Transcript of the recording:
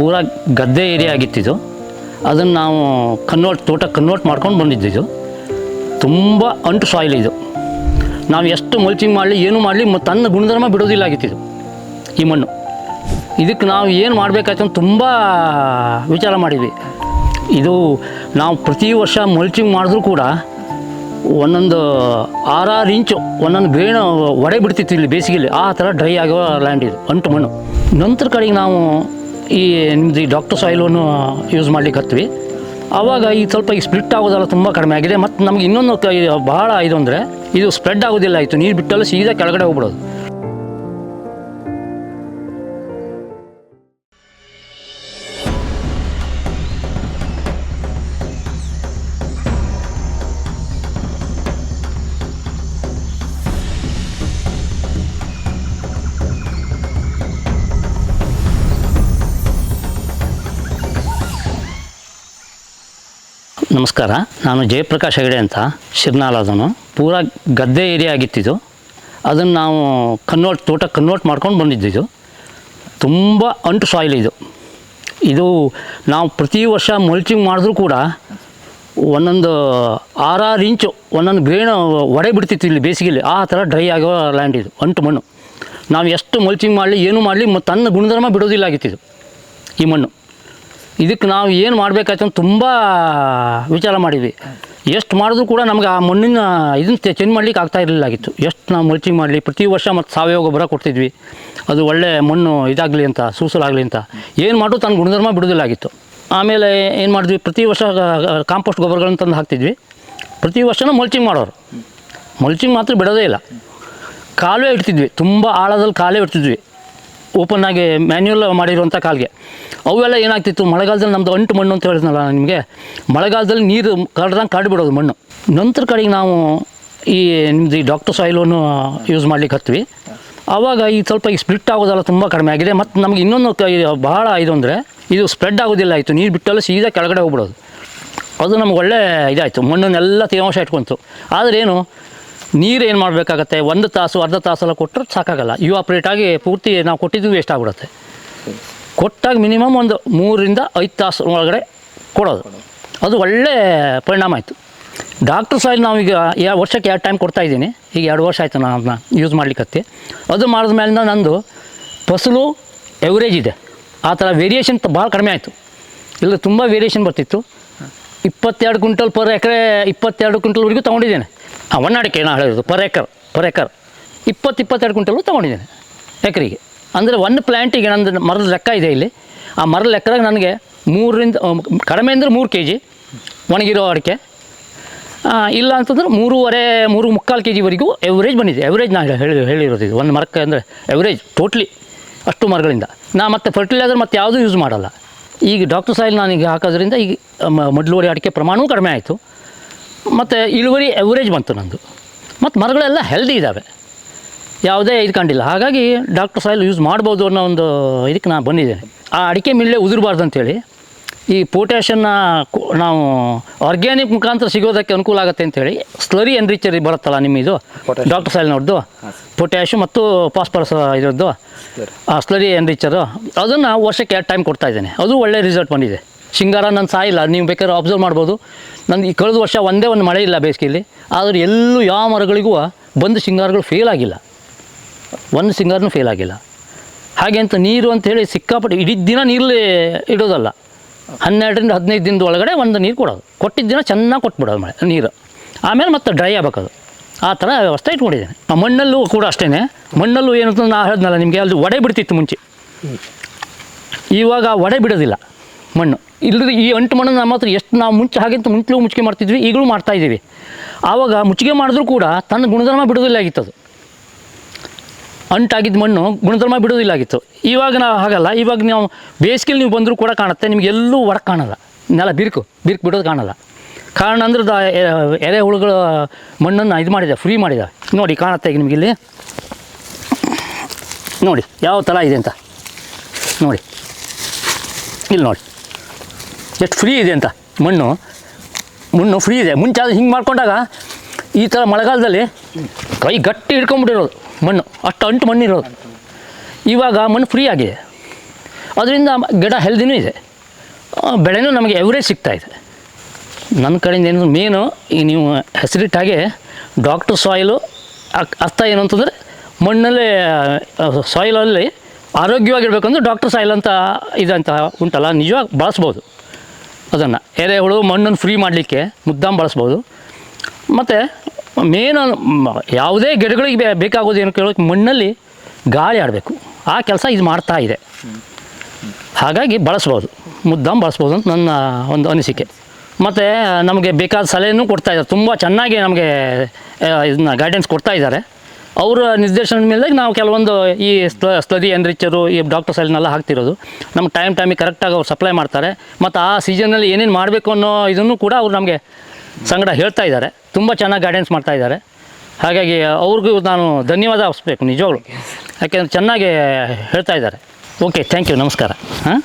ಪೂರಾ ಗದ್ದೆ ಏರಿಯಾ ಆಗಿತ್ತಿದು ಅದನ್ನು ನಾವು ಕನ್ವರ್ಟ್, ತೋಟ ಕನ್ವರ್ಟ್ ಮಾಡ್ಕೊಂಡು ಬಂದಿದ್ದಿದ್ದು ತುಂಬ ಅಂಟು ಸಾಯಿಲ್ ಇದು. ನಾವು ಎಷ್ಟು ಮಲ್ಚಿಂಗ್ ಮಾಡಲಿ, ಏನು ಮಾಡಲಿ ಮತ್ತು ತನ್ನ ಗುಣಧರ್ಮ ಬಿಡೋದಿಲ್ಲ ಆಗಿತ್ತಿದು ಈ ಮಣ್ಣು. ಇದಕ್ಕೆ ನಾವು ಏನು ಮಾಡಬೇಕಾಯ್ತು ಅಂತ ತುಂಬ ವಿಚಾರ ಮಾಡಿದ್ವಿ. ಇದು ನಾವು ಪ್ರತಿ ವರ್ಷ ಮಲ್ಚಿಂಗ್ ಮಾಡಿದ್ರೂ ಕೂಡ ಒಂದೊಂದು ಆರಾರು ಇಂಚು, ಒಂದೊಂದು ಗ್ರೇಣ ಒಡೆ ಬಿಡ್ತಿತ್ತು ಇಲ್ಲಿ ಬೇಸಿಗೆಯಲ್ಲಿ ಆ ಥರ ಡ್ರೈ ಆಗೋ ಲ್ಯಾಂಡ್ ಇದು, ಅಂಟು ಮಣ್ಣು. ನಂತರ ಕಡೆಗೆ ನಾವು ಈ ನಿಮ್ಮದು ಈ ಡಾಕ್ಟರ್ ಸಾಯಿಲನ್ನು ಯೂಸ್ ಮಾಡ್ಲಿಕ್ಕೆ ಹತ್ವಿ. ಆವಾಗ ಈ ಸ್ವಲ್ಪ ಈ ಸ್ಪ್ಲಿಟ್ ಆಗೋದೆಲ್ಲ ತುಂಬ ಕಡಿಮೆ ಆಗಿದೆ. ಮತ್ತು ನಮ್ಗೆ ಇನ್ನೊಂದು ಬಹಳ ಇದು ಅಂದರೆ, ಇದು ಸ್ಪ್ರೆಡ್ ಆಗೋದಿಲ್ಲ. ಆಯಿತು, ನೀರು ಬಿಟ್ಟಲ್ಲ ಸೀದಾ ಕೆಳಗಡೆ ಹೋಗ್ಬಿಡೋದು. ನಮಸ್ಕಾರ. ನಾನು ಜಯಪ್ರಕಾಶ್ ಹೆಗಡೆ ಅಂತ ಶಿರ್ನಾಳದವನು ಪೂರ ಗದ್ದೆ ಏರಿಯಾ ಆಗಿತ್ತಿದ್ದು ಅದನ್ನು ನಾವು ಕನ್ವರ್ಟ್ ತೋಟ ಕನ್ವರ್ಟ್ ಮಾಡ್ಕೊಂಡು ಬಂದಿದ್ದಿದ್ದು ತುಂಬ ಅಂಟು ಸಾಯಿಲ್ ಇದು. ಇದು ನಾವು ಪ್ರತಿ ವರ್ಷ ಮಲ್ಚಿಂಗ್ ಮಾಡಿದ್ರೂ ಕೂಡ ಒಂದೊಂದು ಆರಾರು ಇಂಚು, ಒಂದೊಂದು ಗ್ರೇಣ ಒಡೆ ಬಿಡ್ತಿತ್ತು ಇಲ್ಲಿ ಬೇಸಿಗೆಯಲ್ಲಿ ಆ ಥರ ಡ್ರೈ ಆಗೋ ಲ್ಯಾಂಡ್ ಇದು, ಅಂಟು ಮಣ್ಣು. ನಾವು ಎಷ್ಟು ಮಲ್ಚಿಂಗ್ ಮಾಡಲಿ, ಏನು ಮಾಡಲಿ ತನ್ನ ಗುಣಧರ್ಮ ಬಿಡೋದಿಲ್ಲ ಆಗಿತ್ತಿದು, ಈ ಮಣ್ಣು. ಇದಕ್ಕೆ ನಾವು ಏನು ಮಾಡಬೇಕಾಯ್ತು ಅಂತ ತುಂಬ ವಿಚಾರ ಮಾಡಿದ್ವಿ. ಎಷ್ಟು ಮಾಡಿದ್ರೂ ಕೂಡ ನಮ್ಗೆ ಆ ಮಣ್ಣಿನ ಇದನ್ನ ಚೇಂಜ್ ಮಾಡ್ಲಿಕ್ಕೆ ಆಗ್ತಾ ಇರಲಿಲ್ಲ ಆಗಿತ್ತು. ಎಷ್ಟು ನಾವು ಮಲ್ಚಿಂಗ್ ಮಾಡಲಿ, ಪ್ರತಿ ವರ್ಷ ಮತ್ತು ಸಾವಯವ ಗೊಬ್ಬರ ಕೊಡ್ತಿದ್ವಿ. ಅದು ಒಳ್ಳೆ ಮಣ್ಣು ಇದಾಗಲಿ ಅಂತ, ಸೂಸಲಾಗಲಿ ಅಂತ. ಏನು ಮಾಡೋ ತನ್ನ ಗುಣಧರ್ಮ ಬಿಡೋದಿಲ್ಲ ಆಗಿತ್ತು. ಆಮೇಲೆ ಏನು ಮಾಡಿದ್ವಿ, ಪ್ರತಿ ವರ್ಷ ಕಾಂಪೋಸ್ಟ್ ಗೊಬ್ಬರಗಳನ್ನ ತಂದು ಹಾಕ್ತಿದ್ವಿ. ಪ್ರತಿ ವರ್ಷನೂ ಮಲ್ಚಿಂಗ್ ಮಾಡೋರು. ಮಲ್ಚಿಂಗ್ ಮಾತ್ರ ಬಿಡೋದೇ ಇಲ್ಲ. ಕಾಲುವೆ ಇಡ್ತಿದ್ವಿ. ತುಂಬ ಆಳದಲ್ಲಿ ಕಾಲೇ ಇಡ್ತಿದ್ವಿ. ಓಪನ್ ಆಗಿ ಮ್ಯಾನ್ಯುಯಲ್ ಮಾಡಿರುವಂಥ ಕಾಲಿಗೆ. ಅವೆಲ್ಲ ಏನಾಗ್ತಿತ್ತು? ಮಳೆಗಾಲದಲ್ಲಿ ನಮ್ಮದು ಅಂಟು ಮಣ್ಣು ಅಂತ ಹೇಳಿದ್ನಲ್ಲ ನಿಮಗೆ? ಮಳೆಗಾಲದಲ್ಲಿ ನೀರು ಕರಡ್ದಂಗೆ ಕಾಡಿಬಿಡೋದು ಮಣ್ಣು. ನಂತರ ಕಡೆಗೆ ನಾವು ಈ ನಿಮ್ಮದು ಈ ಡಾಕ್ಟರ್ ಸಾಯಿಲನ್ನು ಯೂಸ್ ಮಾಡ್ಲಿಕ್ಕೆ ಹತ್ವಿ. ಆವಾಗ ಈ ಸ್ವಲ್ಪ ಈ ಸ್ಪ್ಲಿಟ್ ಆಗೋದೆಲ್ಲ ತುಂಬ ಕಡಿಮೆ ಆಗಿದೆ. ಮತ್ತು ನಮ್ಗೆ ಇನ್ನೊಂದು ಬಹಳ ಇದು ಅಂದರೆ, ಇದು ಸ್ಪ್ರೆಡ್ ಆಗೋದಿಲ್ಲ ಆಯಿತು. ನೀರು ಬಿಟ್ಟಲ್ಲ ಸೀದಾ ಕೆಳಗಡೆ ಹೋಗ್ಬಿಡೋದು. ಅದು ನಮ್ಗೆ ಒಳ್ಳೆ ಇದಾಯಿತು. ಮಣ್ಣನ್ನೆಲ್ಲ ತೇವಾಂಶ ಇಟ್ಕೊಂತು. ಆದರೆ ಏನು ನೀರು ಏನು ಮಾಡಬೇಕಾಗತ್ತೆ? ಒಂದು ತಾಸು, ಅರ್ಧ ತಾಸೆಲ್ಲ ಕೊಟ್ಟರೆ ಸಾಕಾಗಲ್ಲ. ಆಗಿ ಪೂರ್ತಿ ನಾವು ಕೊಟ್ಟಿದ್ದು ವೇಸ್ಟ್ ಆಗಿಬಿಡುತ್ತೆ. ಕೊಟ್ಟಾಗ ಮಿನಿಮಮ್ ಒಂದು ಮೂರರಿಂದ ಐದು ತಾಸು ಒಳಗಡೆ ಕೊಡೋದು. ಅದು ಒಳ್ಳೆ ಪರಿಣಾಮ ಆಯಿತು. ಡಾಕ್ಟರ್ ಸಾಯಿಲ್ ನಾವೀಗ ಯಾ ವರ್ಷಕ್ಕೆ ಎರಡು ಟೈಮ್ ಕೊಡ್ತಾ ಇದ್ದೀನಿ. ಈಗ ಎರಡು ವರ್ಷ ಆಯಿತು ನಾನು ಅದನ್ನ ಯೂಸ್ ಮಾಡ್ಲಿಕ್ಕತ್ತಿ. ಅದು ಮಾಡಿದ ಮೇಲಿಂದ ನಂದು ಫಸಲು ಎವರೇಜ್ ಇದೆ. ಆ ಥರ ವೇರಿಯೇಷನ್ ಭಾಳ ಕಡಿಮೆ ಆಯಿತು. ಇಲ್ಲ ತುಂಬ ವೇರಿಯೇಷನ್ ಬರ್ತಿತ್ತು. ಇಪ್ಪತ್ತೆರಡು ಕ್ವಿಂಟಲ್ ಪರ್ ಎಕರೆ, ಇಪ್ಪತ್ತೆರಡು ಕ್ವಿಂಟಲ್ವರೆಗೂ ತೊಗೊಂಡಿದ್ದೇನೆ. ಆ ಅಡಿಕೆ ನಾನು ಹೇಳೋದು ಪರ್ ಎಕರ್ ಪರ್ ಎಕರ್. ಇಪ್ಪತ್ತು ಇಪ್ಪತ್ತೆರಡು ಕ್ವಿಂಟಲ್ ತೊಗೊಂಡಿದ್ದೇನೆ ಎಕರೆಗೆ. ಅಂದರೆ ಒಂದು ಪ್ಲ್ಯಾಂಟಿಗೆ ನಂದು ಮರದ ಲೆಕ್ಕ ಇದೆ ಇಲ್ಲಿ. ಆ ಮರದ ಲೆಕ್ಕದಾಗ ನನಗೆ ಮೂರರಿಂದ ಕಡಿಮೆ ಅಂದರೆ ಮೂರು ಕೆ ಜಿ ಒಣಗಿರೋ ಅಡಿಕೆ. ಇಲ್ಲ ಅಂತಂದ್ರೆ ಮೂರುವರೆ, ಮೂರು ಮುಕ್ಕಾಲು ಕೆ ಜಿವರೆಗೂ ಎವರೇಜ್ ಬಂದಿದೆ. ಎವರೇಜ್ ನಾನು ಹೇಳಿ ಹೇಳಿರೋದು ಇದು. ಒಂದು ಮರಕ್ಕೆ ಅಂದರೆ ಎವರೇಜ್ ಟೋಟ್ಲಿ ಅಷ್ಟು ಮರಗಳಿಂದ. ನಾ ಮತ್ತೆ ಫರ್ಟಿಲೈಸರ್ ಮತ್ತು ಯಾವುದೂ ಯೂಸ್ ಮಾಡಲ್ಲ. ಈಗ ಡಾಕ್ಟರ್ ಸಾಯಿಲ್ ನಾನೀಗ ಹಾಕೋದ್ರಿಂದ ಈಗ ಮಡ್ಲುವರಿ ಅಡಿಕೆ ಪ್ರಮಾಣವೂ ಕಡಿಮೆ ಆಯಿತು. ಮತ್ತು ಇಳುವರಿ ಎವರೇಜ್ ಬಂತು ನಂದು. ಮತ್ತು ಮರಗಳೆಲ್ಲ ಹೆಲ್ದಿ ಇದ್ದಾವೆ ಯಾವುದೇ ಇದು ಕಂಡಿಲ್ಲ. ಹಾಗಾಗಿ ಡಾಕ್ಟರ್ ಸಾಯಿಲ್ ಯೂಸ್ ಮಾಡ್ಬೋದು ಅನ್ನೋ ಒಂದು ಇದಕ್ಕೆ ನಾನು ಬಂದಿದ್ದೇನೆ. ಆ ಅಡಿಕೆ ಮಿಲ್ಲೆ ಉದುರಬಾರ್ದು ಅಂತೇಳಿ. ಈ ಪೊಟ್ಯಾಷನ್ನ ನಾವು ಆರ್ಗ್ಯಾನಿಕ್ ಮುಖಾಂತರ ಸಿಗೋದಕ್ಕೆ ಅನುಕೂಲ ಆಗುತ್ತೆ ಅಂತೇಳಿ ಸ್ಲರಿ ಎನ್ರಿಚರ್ ಬರುತ್ತಲ್ಲ ನಿಮ್ಮ ಇದು ಡಾಕ್ಟರ್ ಸಾಯಿಲ್ ನೋಡ್ದು ಪೊಟ್ಯಾಶು ಮತ್ತು ಫಾಸ್ಫರಸ್ ಇರೋದು ಆ ಸ್ಲರಿ ಎನ್ರಿಚರು ಅದನ್ನು ವರ್ಷಕ್ಕೆ ಎರಡು ಟೈಮ್ ಕೊಡ್ತಾ ಇದ್ದೇನೆ. ಅದು ಒಳ್ಳೆ ರಿಸಲ್ಟ್ ಬಂದಿದೆ. ಶೃಂಗಾರ ನನ್ನ ಸಾಯಿಲ್ಲ. ನೀವು ಬೇಕಾದ್ರೆ ಅಬ್ಸರ್ವ್ ಮಾಡ್ಬೋದು. ನನ್ನ ಈ ಕಳೆದ ವರ್ಷ ಒಂದೇ ಒಂದು ಮಳೆ ಇಲ್ಲ ಬೇಸಿಗೆಯಲ್ಲಿ. ಆದರೆ ಎಲ್ಲೂ ಯಾವ ಮರಗಳಿಗೂ ಬಂದು ಸಿಂಗಾರಗಳು ಫೇಲ್ ಆಗಿಲ್ಲ. ಒಂದು ಸಿಂಗಾರನೂ ಫೇಲ್ ಆಗಿಲ್ಲ. ಹಾಗೆ ಅಂತ ನೀರು ಅಂತ ಹೇಳಿ ಸಿಕ್ಕಾಪಟ್ಟೆ ಇಡೀ ದಿನ ನೀರಲ್ಲಿ ಇಡೋದಲ್ಲ. ಹನ್ನೆರಡರಿಂದ ಹದಿನೈದು ದಿನದ ಒಳಗಡೆ ಒಂದು ನೀರು ಕೊಡೋದು. ಕೊಟ್ಟಿದ್ದ ದಿನ ಚೆನ್ನಾಗಿ ಕೊಟ್ಬಿಡೋದು ಮಳೆ, ನೀರು. ಆಮೇಲೆ ಮತ್ತೆ ಡ್ರೈ ಆಗಬೇಕದು. ಆ ಥರ ವ್ಯವಸ್ಥೆ ಇಟ್ಕೊಂಡಿದ್ದೇನೆ. ಆ ಮಣ್ಣಲ್ಲೂ ಕೂಡ ಅಷ್ಟೇ ಮಣ್ಣಲ್ಲೂ ಏನಂತ ನಾ ಹೇಳಿದ್ನಲ್ಲ, ನಿಮಗೆ ಅಲ್ಲಿ ಒಡೆ ಬಿಡ್ತಿತ್ತು ಮುಂಚೆ. ಇವಾಗ ಒಡೆ ಬಿಡೋದಿಲ್ಲ ಮಣ್ಣು. ಇಲ್ಲದ್ರೆ ಈ ಅಂಟು ಮಣ್ಣು ನಮ್ಮ ಹತ್ರ ಎಷ್ಟು ನಾವು ಮುಂಚೆ ಹಾಗೆಂತ ಮುಂಚೆಲೂ ಮುಚ್ಚಿಗೆ ಮಾಡ್ತಿದ್ವಿ, ಈಗಲೂ ಮಾಡ್ತಾ ಇದ್ದೀವಿ. ಆವಾಗ ಮುಚ್ಚಿಗೆ ಮಾಡಿದ್ರೂ ಕೂಡ ತನ್ನ ಗುಣಧರ್ಮ ಬಿಡೋದಿಲ್ಲ ಆಗಿತ್ತು ಅದು ಅಂಟಾಗಿದ್ದ ಮಣ್ಣು ಗುಣಧರ್ಮ ಬಿಡೋದಿಲ್ಲ ಆಗಿತ್ತು ಇವಾಗ ನಾವು ಹಾಗಲ್ಲ. ಇವಾಗ ನಾವು ಬೇಸಿಗೆಲಿ ನೀವು ಬಂದರೂ ಕೂಡ ಕಾಣುತ್ತೆ. ನಿಮ್ಗೆ ಎಲ್ಲೂ ಒಡಕ್ಕೆ ಕಾಣಲ್ಲ. ನೆಲ ಬಿರುಕು ಬಿರುಕು ಬಿಡೋದು ಕಾಣಲ್ಲ. ಕಾರಣ ಅಂದ್ರೆ ದ ಎರೆಹುಳುಗಳ ಮಣ್ಣನ್ನು ಇದು ಮಾಡಿದೆ, ಫ್ರೀ ಮಾಡಿದೆ. ನೋಡಿ, ಕಾಣುತ್ತೆ ಈಗ ನಿಮಗೆ ಇಲ್ಲಿ. ನೋಡಿ, ಯಾವ ಥರ ಇದೆ ಅಂತ. ನೋಡಿ, ಇಲ್ಲಿ ನೋಡಿ. ಎಷ್ಟು ಫ್ರೀ ಇದೆ ಅಂತ ಮಣ್ಣು. ಮಣ್ಣು ಫ್ರೀ ಇದೆ. ಮುಂಚೆ ಅದು ಹಿಂಗೆ ಮಾಡ್ಕೊಂಡಾಗ ಈ ಥರ ಮಳೆಗಾಲದಲ್ಲಿ ಕೈ ಗಟ್ಟಿ ಹಿಡ್ಕೊಂಬಿಟ್ಟಿರೋದು. ಮಣ್ಣು, ಅಷ್ಟು ಅಂಟು ಮಣ್ಣು ಇರೋದು ಇವಾಗ ಮಣ್ಣು ಫ್ರೀ ಆಗಿದೆ. ಅದರಿಂದ ಗಿಡ ಹೆಲ್ದಿನೂ ಇದೆ. ಬೆಳೆನೂ ನಮಗೆ ಎವರೇಜ್ ಸಿಗ್ತಾ ಇದೆ. ನನ್ನ ಕಡೆಯಿಂದ ಏನು ಮೇನು ಈ ನೀವು ಹೆಸರಿಟ್ಟಾಗೆ ಡಾಕ್ಟರ್ ಸಾಯಿಲು ಅರ್ಥ ಏನು ಅಂತಂದರೆ ಮಣ್ಣಲ್ಲಿ ಸಾಯಿಲಲ್ಲಿ ಆರೋಗ್ಯವಾಗಿರ್ಬೇಕಂದ್ರೆ ಡಾಕ್ಟರ್ ಸಾಯಿಲ್ ಅಂತ ಇದಂತ ಉಂಟಲ್ಲ, ನಿಜವಾಗಿ ಬಳಸ್ಬೋದು. ಅದನ್ನು ಎರೆಹುಳು ಮಣ್ಣನ್ನು ಫ್ರೀ ಮಾಡಲಿಕ್ಕೆ ಮುದ್ದಾಂ ಬಳಸ್ಬೋದು. ಮತ್ತು ಮೇನ್ ಯಾವುದೇ ಗಿಡಗಳಿಗೆ ಬೇಕಾಗೋದು ಏನು ಕೇಳೋಕೆ ಮಣ್ಣಲ್ಲಿ ಗಾಳಿ ಆಡಬೇಕು. ಆ ಕೆಲಸ ಇದು ಮಾಡ್ತಾ ಇದೆ. ಹಾಗಾಗಿ ಬಳಸ್ಬೋದು. ಮುದ್ದಾಂ ಬಳಸ್ಬೋದು ಅಂತ ನನ್ನ ಒಂದು ಅನಿಸಿಕೆ. ಮತ್ತು, ನಮಗೆ ಬೇಕಾದ ಸಲಹೆನೂ ಕೊಡ್ತಾ ಇದ್ದಾರೆ. ತುಂಬ ಚೆನ್ನಾಗಿ ನಮಗೆ ಇದನ್ನ ಗೈಡೆನ್ಸ್ ಕೊಡ್ತಾ ಇದ್ದಾರೆ. ಅವರ ನಿರ್ದೇಶನದ ಮೇಲೆ ನಾವು ಕೆಲವೊಂದು ಈ ಸ್ಲದಿ ಎನ್ರಿಚರು ಈ ಡಾಕ್ಟರ್ಸ್ ಅಲ್ಲಿನೆಲ್ಲ ಹಾಕ್ತಿರೋದು. ನಮ್ಗೆ ಟೈಮ್ ಟೈಮಿಗೆ ಕರೆಕ್ಟಾಗಿ ಅವ್ರು ಸಪ್ಲೈ ಮಾಡ್ತಾರೆ. ಮತ್ತು ಆ ಸೀಸನಲ್ಲಿ ಏನೇನು ಮಾಡಬೇಕು ಅನ್ನೋ ಇದನ್ನು ಕೂಡ ಅವ್ರು ನಮಗೆ ಸಂಗಡ ಹೇಳ್ತಾ ಇದ್ದಾರೆ. ತುಂಬ ಚೆನ್ನಾಗಿ ಗೈಡೆನ್ಸ್ ಮಾಡ್ತಾ ಇದ್ದಾರೆ. ಹಾಗಾಗಿ ಅವ್ರಿಗೂ ನಾನು ಧನ್ಯವಾದ ಅರ್ಪಿಸ್ಬೇಕು ನಿಜವಾಗ್ಲು. ಯಾಕೆಂದ್ರೆ ಚೆನ್ನಾಗಿ ಹೇಳ್ತಾ ಇದ್ದಾರೆ. ಓಕೆ ಥ್ಯಾಂಕ್ ಯು ನಮಸ್ಕಾರ. ಹಾಂ?